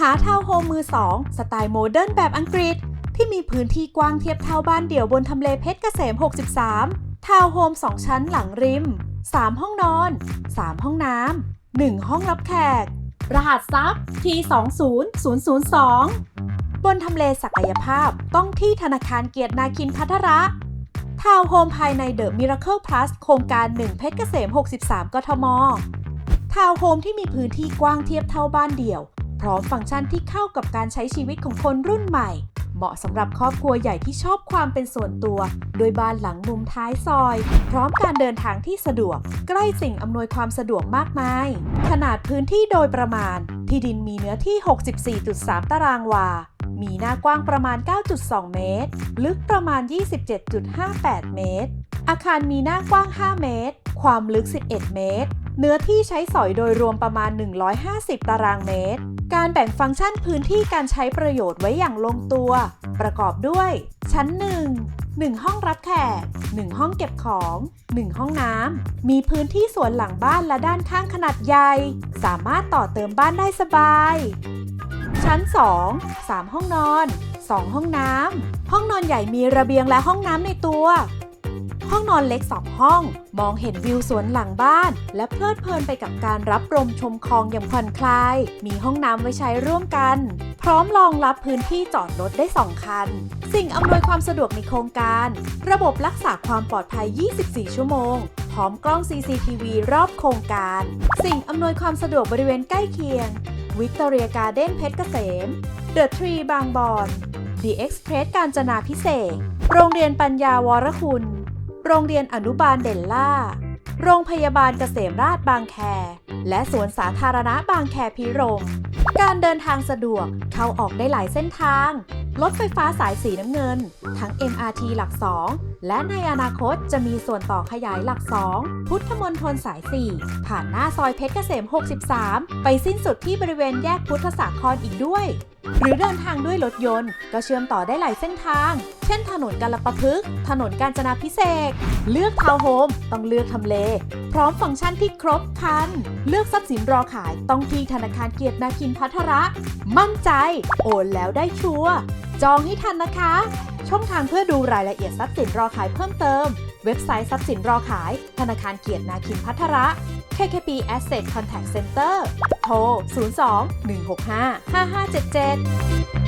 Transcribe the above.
หาทาวน์โฮมมือ2สไตล์โมเดิร์นแบบอังกฤษ ที่มีพื้นที่กว้างเทียบเท่าบ้านเดี่ยวบนทำเลเพชรเกษม 63 ทาวน์โฮม 2 ชั้นหลังริม 3 ห้องนอน 3 ห้องน้ำ 1 ห้องรับแขก รหัสทรัพย์ T20002 บนทำเลศักยภาพต้องที่ธนาคารเกียรตินาคินพัทระทาวน์โฮมภายในเดอะมิราเคิลพลัสโครงการ 1 เพชรเกษม 63 กทม ทาวน์โฮมที่มีพื้นที่กว้างเทียบเท่าบ้านเดี่ยว พร้อมฟังก์ชันที่เข้ากับการใช้ชีวิตของคนรุ่นใหม่ เหมาะสำหรับครอบครัวใหญ่ที่ชอบความเป็นส่วนตัว โดยบ้านหลังมุมท้ายซอย พร้อมการเดินทางที่สะดวก ใกล้สิ่งอำนวยความสะดวกมากมาย ขนาดพื้นที่โดยประมาณ ที่ดินมีเนื้อที่ 64.3 ตารางวา มีหน้ากว้างประมาณ 9.2 เมตร ลึกประมาณ 27.58 เมตร อาคารมีหน้ากว้าง 5 เมตร ความลึก 11 เมตร เนื้อที่ใช้สอยโดยรวมประมาณ 150 ตารางเมตร การแบ่งฟังก์ชันพื้นที่การใช้ประโยชน์ไว้อย่างลงตัว ประกอบด้วย ชั้น 1 1 ห้องรับแขก 1 ห้องเก็บของ 1 ห้องน้ำ มีพื้นที่สวนหลังบ้านและด้านข้างขนาดใหญ่ สามารถต่อเติมบ้านได้สบาย ชั้น 2 3 ห้องนอน 2 ห้องน้ำ ห้องนอนใหญ่มีระเบียงและห้องน้ำในตัว ห้องนอนเล็ก 2 ห้อง มองเห็นวิวสวนหลังบ้าน และเพลิดเพลินไปกับการรับลมชมคลองอย่างผ่อนคลาย มีห้องน้ำไว้ใช้ร่วมกัน พร้อมรองรับพื้นที่จอดรถได้ 2 คัน สิ่งอำนวยความสะดวกในโครงการ ระบบรักษาความปลอดภัย 24 ชั่วโมง พร้อมกล้อง CCTV รอบโครงการ สิ่งอำนวยความสะดวกบริเวณใกล้เคียงวิกตอเรียการ์เด้นเพชรเกษมเดอะทรีบางบอนดีเอ็กซ์เพรสการจนาพิเศษ โรงเรียนปัญญาวรคุณ โรงเรียนอนุบาลเด่นล่า โรงพยาบาลเกษมราชบางแค และสวนสาธารณะบางแคพิรม การเดินทางสะดวกเข้าออกได้หลายเส้นทาง รถไฟฟ้าสายสีน้ำเงิน ทั้ง MRT หลัก 2 และในอนาคตจะมีส่วนต่อขยายหลัก 2 พุทธมนตรสาย 4 ผ่านหน้าซอยเพชรเกษม 63 ไปสิ้นสุดที่บริเวณแยกพุทธสาครอีกด้วย หรือเดินทางด้วยรถยนต์ ก็เชื่อมต่อได้หลายเส้นทาง เช่นถนนกาลปะพฤกษ์ถนนกาญจนาพิเศษ เลือกทาวน์โฮมต้องเลือกทำเล พร้อมฟังก์ชันที่ครบครัน เลือกทรัพย์สินรอขายต้องที่ธนาคารเกียรตินาคินพัทระ มั่นใจ โอนแล้วได้ชัวร์จองให้ทันนะคะ ช่องทางเพื่อดูรายละเอียดทรัพย์สินรอขายเพิ่มเติม เว็บไซต์ทรัพย์สินรอขาย ธนาคารเกียรตินาคินพัทระ KKP Asset Contact Center โทร 02 165 5577